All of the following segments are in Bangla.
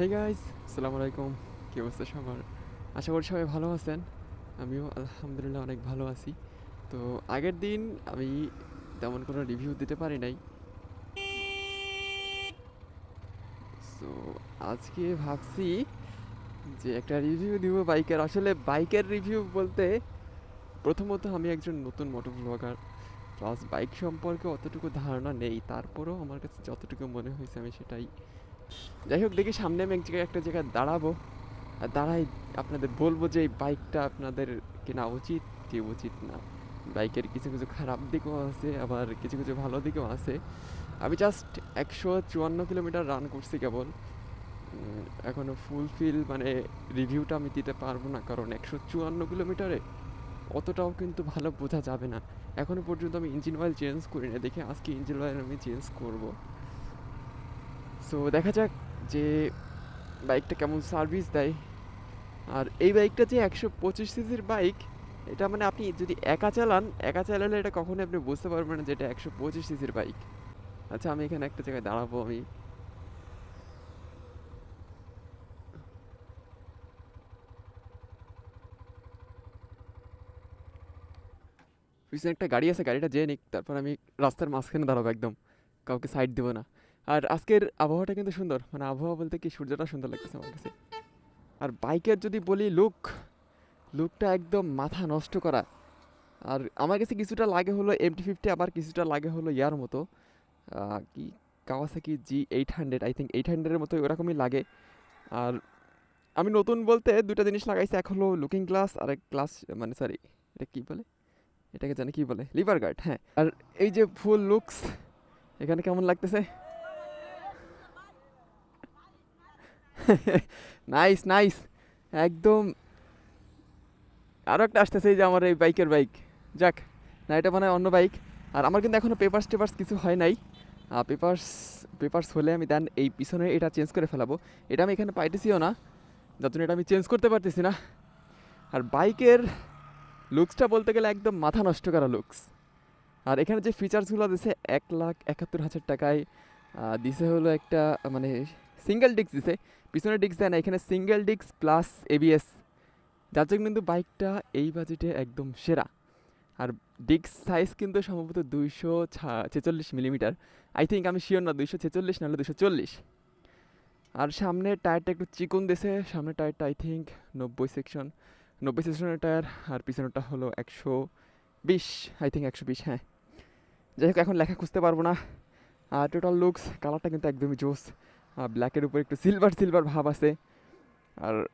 হে গাইস আসসালামু আলাইকুম। কি অবস্থা সবার? আশা করি সবাই ভালো আছেন। আমিও আলহামদুলিল্লাহ অনেক ভালো আছি। তো আগের দিন আমি তেমন কোনো রিভিউ দিতে পারি নাই। সো আজকে ভাবছি যে একটা রিভিউ দিব বাইকের। আসলে বাইকের রিভিউ বলতে প্রথমত আমি একজন নতুন মোটর ব্লগার প্লাস বাইক সম্পর্কে অতটুকু ধারণা নেই। তারপরেও আমার কাছে যতটুকু মনে হয়েছে আমি সেটাই। যাই হোক দেখি সামনে আমি এক জায়গায় একটা জায়গায় দাঁড়াবো। আর দাঁড়াই আপনাদের বলব যে এই বাইকটা আপনাদের কেনা উচিত কি উচিত না। বাইকের কিছু কিছু খারাপ দিকও আছে আবার কিছু কিছু ভালো দিকও আছে। আমি জাস্ট একশো চুয়ান্ন কিলোমিটার রান করছি কেবল। উম, এখনও ফুলফিল মানে রিভিউটা আমি দিতে পারব না কারণ একশো চুয়ান্ন কিলোমিটারে অতটাও কিন্তু ভালো বোঝা যাবে না। এখনও পর্যন্ত আমি ইঞ্জিন অয়েল চেঞ্জ করি না দেখি আজকে ইঞ্জিন অয়েল আমি চেঞ্জ করব। সো দেখা যাক যে বাইকটা কেমন সার্ভিস দেয়। আর এই বাইকটা যে একশো পঁচিশ সিসির বাইক, এটা মানে আপনি যদি একা চালান, একা চালালে এটা কখনোই আপনি বুঝতে পারবেন না যে এটা একশো পঁচিশ সিসির বাইক। আচ্ছা আমি এখানে একটা জায়গায় দাঁড়াবো আমি। পিছনে একটা গাড়ি আছে, গাড়িটা যেয়ে নিক, তারপর আমি রাস্তার মাঝখানে দাঁড়াবো একদম। কাউকে সাইড দেবো না। আর আজকের আবহাওয়াটা কিন্তু সুন্দর। মানে আবহাওয়া বলতে কি, সূর্যটা সুন্দর লাগতেছে আমার কাছে। আর বাইকের যদি বলি লুক লুকটা একদম মাথা নষ্ট করা। আর আমার কাছে কিছুটা লাগে হলো এমটি ফিফটি আবার কিছুটা লাগে হলো ইয়ার মতো। কি Kawasaki Z eight hundred I think eight হান্ড্রেডের মতো ওরকমই লাগে। আর আমি নতুন বলতে দুটা জিনিস লাগাইছি, এক হলো লুকিং গ্লাস আর এক গ্লাস মানে সরি এটা কী বলে? এটাকে জানি কি বলে? লিভার গার্ড হ্যাঁ। আর এই যে ফুল লুকস এখানে কেমন লাগতেছে? নাইস নাইস একদম। আরও একটা আসতেছে যে আমার এই বাইকের বাইক যাক, না, এটা মানে অন্য বাইক আর আমার কিন্তু এখনও পেপার্স টেপার্স কিছু হয় নাই। পেপার্স পেপার্স হলে আমি দেন এই পিছনে এটা চেঞ্জ করে ফেলাবো। এটা আমি এখানে পাইতেছিও না। যার এটা আমি চেঞ্জ করতে পারতেছি না। আর বাইকের লুকসটা বলতে গেলে একদম মাথা নষ্ট করা লুকস আর এখানে যে ফিচার্সগুলো দিছে, এক লাখ একাত্তর হাজার টাকায় দিছে হলো একটা মানে সিঙ্গেল ডিস্ক দিছে। পিছনে ডিস্ক দেয় না, এখানে সিঙ্গেল ডিস্ক প্লাস এবিএস যার জন্য কিন্তু বাইকটা এই বাজেটে একদম সেরা। আর ডিস্ক সাইজ কিন্তু সম্ভবত দুইশো ছেচল্লিশ মিলিমিটার আই থিঙ্ক আমি শিওর না, দুইশো ছেচল্লিশ নাহলে দুশো চল্লিশ। আর সামনের টায়ারটা একটু চিকন দিছে সামনের টায়ারটা আই থিঙ্ক নব্বই সেকশন নব্বই সেকশনের টায়ার আর পিছনেরটা হলো একশো বিশ। আই থিঙ্ক একশো বিশ হ্যাঁ। যাই হোক, এখন লেখা খুঁজতে পারব না। আর টোটাল লুকস কালারটা কিন্তু একদমই জোস। ব্ল্যাকের উপর একটু সিলভার সিলভার ভাব আছে। আর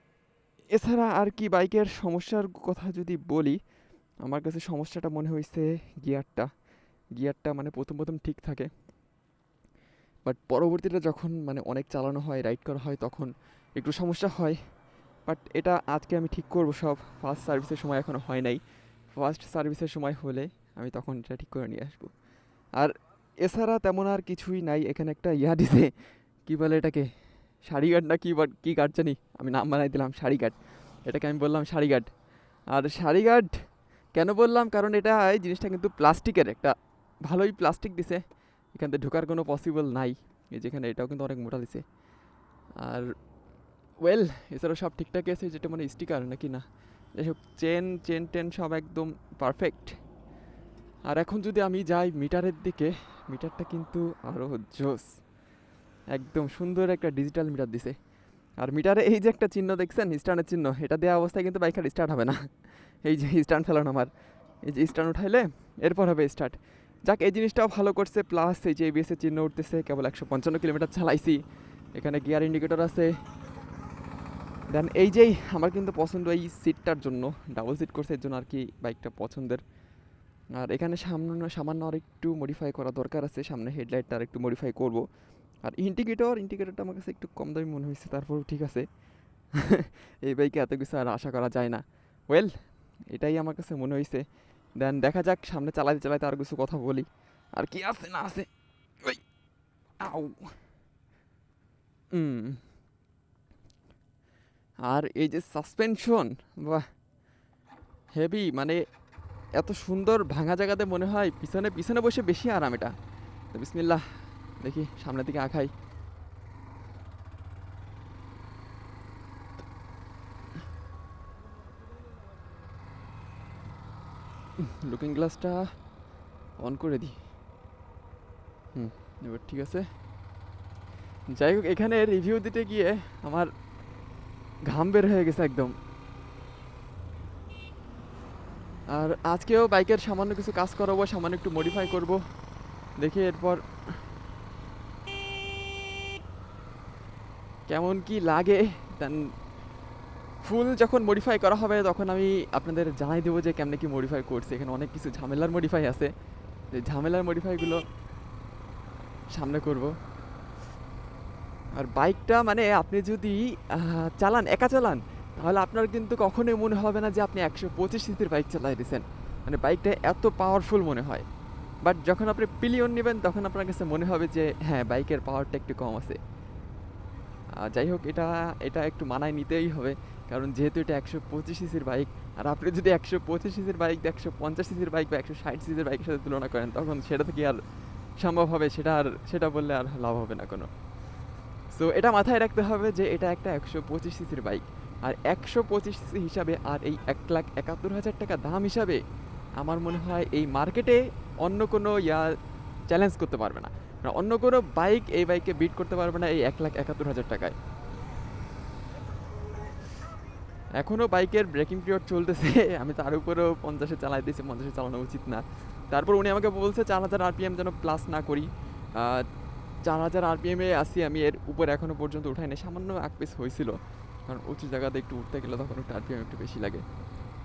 এছাড়া আর কি বাইকের সমস্যার কথা যদি বলি, আমার কাছে সমস্যাটা মনে হয়েছে গিয়ারটা। গিয়ারটা মানে প্রথম প্রথম ঠিক থাকে। বাট পরবর্তীতে যখন মানে অনেক চালানো হয় রাইড করা হয়, তখন একটু সমস্যা হয়। বাট এটা আজকে আমি ঠিক করব সব। ফার্স্ট সার্ভিসের সময় এখনও হয় নাই। ফার্স্ট সার্ভিসের সময় হলে আমি তখন এটা ঠিক করে নিয়ে আসব। আর এছাড়া তেমন আর কিছুই নাই। এখানে একটা ইয়া দিছে। কী বলে এটাকে? শাড়ি গার্ড না কী কী গার্ড জানি? আমি নাম বানাই দিলাম শাড়ি গার্ড এটাকে আমি বললাম শাড়ি গার্ড আর শাড়ি গার্ড কেন বললাম? কারণ এটা এই জিনিসটা কিন্তু প্লাস্টিকের একটা ভালোই প্লাস্টিক দিছে। এখান থেকে ঢোকার কোনো পসিবল নাই। এই যেখানে এটাও কিন্তু অনেক মোটা দিছে। আর ওয়েল এছাড়াও সব ঠিকঠাকই আছে যেটা মানে স্টিকার নাকি না? যাই হোক চেন চেন টেন সব একদম পারফেক্ট আর এখন যদি আমি যাই মিটারের দিকে মিটারটা কিন্তু আরও জোস। একদম সুন্দর একটা ডিজিটাল মিটার দিছে। আর মিটারে এই যে একটা চিহ্ন দেখছেন স্ট্যান্ডের চিহ্ন, এটা দেওয়া অবস্থায় কিন্তু বাইক আর স্টার্ট হবে না। এই যে স্ট্যান্ড ফেলানো আমার। এই যে স্ট্যান্ড উঠাইলে এরপর হবে স্টার্ট যাক, এই জিনিসটাও ভালো করছে প্লাস এই যে এবিএস এর চিহ্ন উঠতেছে, কেবল একশো পঞ্চান্ন কিলোমিটার চালাইছি। এখানে গিয়ার ইন্ডিকেটর আছে। দেন এই যেই আমার কিন্তু পছন্দ এই সিটটার জন্য ডাবল সিট করছে এর জন্য আর কি বাইকটা পছন্দের। আর এখানে সামনে, সামান্য আর একটু মডিফাই করা দরকার আছে, সামনে হেডলাইটটা আর একটু মডিফাই করব। আর ইন্ডিকেটর ইন্ডিকেটরটা আমার কাছে একটু কম দামি মনে হয়েছে, তারপরেও ঠিক আছে। এই বাইকে এত কিছু আর আশা করা যায় না। ওয়েল এটাই আমার কাছে মনে হয়েছে। দেন দেখা যাক, সামনে চালাতে চালাতে আর কিছু কথা বলি। আর কি আছে না আছে? ওই, আউ। আর এই যে সাসপেনশন বাহ! হেভি মানে এত সুন্দর ভাঙা জায়গাতে মনে হয় পিছনে পিছনে বসে বেশি আরাম এটা। তো বিসমিল্লাহ। দেখি সামনের দিকে আঁকাই। লুকিং গ্লাসটা অন করে দিই। হুম, এবার ঠিক আছে। যাই হোক, এখানে রিভিউ দিতে গিয়ে আমার ঘাম বের হয়ে গেছে একদম। আর আজকেও বাইকের সামান্য কিছু কাজ করাবো, সামান্য একটু মডিফাই করব। দেখি এরপর কেমন কি লাগে দেন ফুল যখন মডিফাই করা হবে, তখন আমি আপনাদের জানাই দেবো যে কেমনে কি মডিফাই করছি। এখানে অনেক কিছু ঝামেলার মডিফাই আছে। যে ঝামেলার মডিফাইগুলো সামনে করব। আর বাইকটা মানে আপনি যদি চালান, একা চালান, তাহলে আপনার কিন্তু কখনোই মনে হবে না যে আপনি একশো পঁচিশ সিসির বাইক চালাই দিয়েছেন মানে বাইকটা এত পাওয়ারফুল মনে হয়। বাট যখন আপনি পিলিয়ন নেবেন, তখন আপনার কাছে মনে হবে যে হ্যাঁ বাইকের পাওয়ারটা একটু কম আছে। যাই হোক, এটা এটা একটু মানায় নিতেই হবে। কারণ যেহেতু এটা একশো পঁচিশ সিসির বাইক, আর আপনি যদি একশো পঁচিশ সিসির বাইক, বা একশো পঞ্চাশ সিসির বাইক, বা একশো ষাট সিসির বাইকের সাথে তুলনা করেন, তখন সেটা থেকে আর সম্ভব হবে, সেটা আর, সেটা বললে আর লাভ হবে না কোনো। সো এটা মাথায় রাখতে হবে যে এটা একটা একশো পঁচিশ সিসির বাইক। আর একশো পঁচিশ সিসি হিসাবে, আর এই এক লাখ একাত্তর হাজার টাকা দাম হিসাবে, আমার মনে হয় এই মার্কেটে অন্য কোনো ইয়া চ্যালেঞ্জ করতে পারবে না। কারণ অন্য কোনো বাইক এই বাইকে বিট করতে পারবে না এই এক লাখ একাত্তর হাজার টাকায়। এখনও বাইকের ব্রেকিং পিরিয়ড চলতেছে, আমি তার উপরেও পঞ্চাশে চালাই দিয়েছি, পঞ্চাশে চালানো উচিত না। তারপর উনি আমাকে বলছে, চার হাজার আরপিএম যেন প্লাস না করি। চার হাজার আরপিএমে আসি আমি, এর উপর এখনও পর্যন্ত উঠাই না সামান্য এক পিস হয়েছিল। কারণ উঁচু জায়গাতে একটু উঠতে গেলে তখন একটু আরপিএম একটু বেশি লাগে।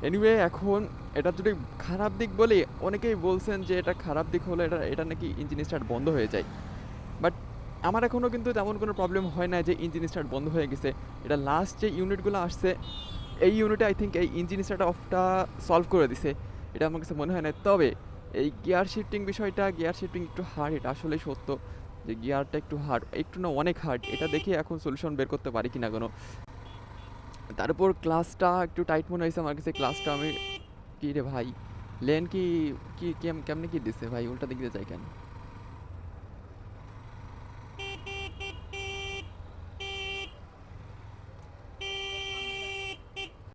এনিওয়ে এখন এটা যদি খারাপ দিক বলি, অনেকেই বলছেন যে এটা খারাপ দিক হলে এটা এটা নাকি ইঞ্জিন স্টার্ট বন্ধ হয়ে যায়। বাট আমার এখনও কিন্তু তেমন কোনো প্রবলেম হয় না যে ইঞ্জিন স্টার্ট বন্ধ হয়ে গেছে। এটা লাস্ট যে ইউনিটগুলো আসছে, এই ইউনিটে আই থিঙ্ক এই ইঞ্জিন স্টার্ট অফটা সলভ করে দিছে। এটা আমার কাছে মনে হয় না তবে এই গিয়ার শিফটিং বিষয়টা গিয়ার শিফটিং একটু হার্ড এটা আসলে সত্য যে গিয়ারটা একটু হার্ড একটু না অনেক হার্ড এটা দেখে এখন সলিউশন বের করতে পারি কিনা কোনো। তার উপর ক্লাসটা একটু টাইট মনে হয়েছে আমার কাছে। ক্লাসটা আমি, কি রে ভাই? লেন কি কি, কেম- কেমনে কি দিছে ভাই? উল্টা দিকে যায় কেন?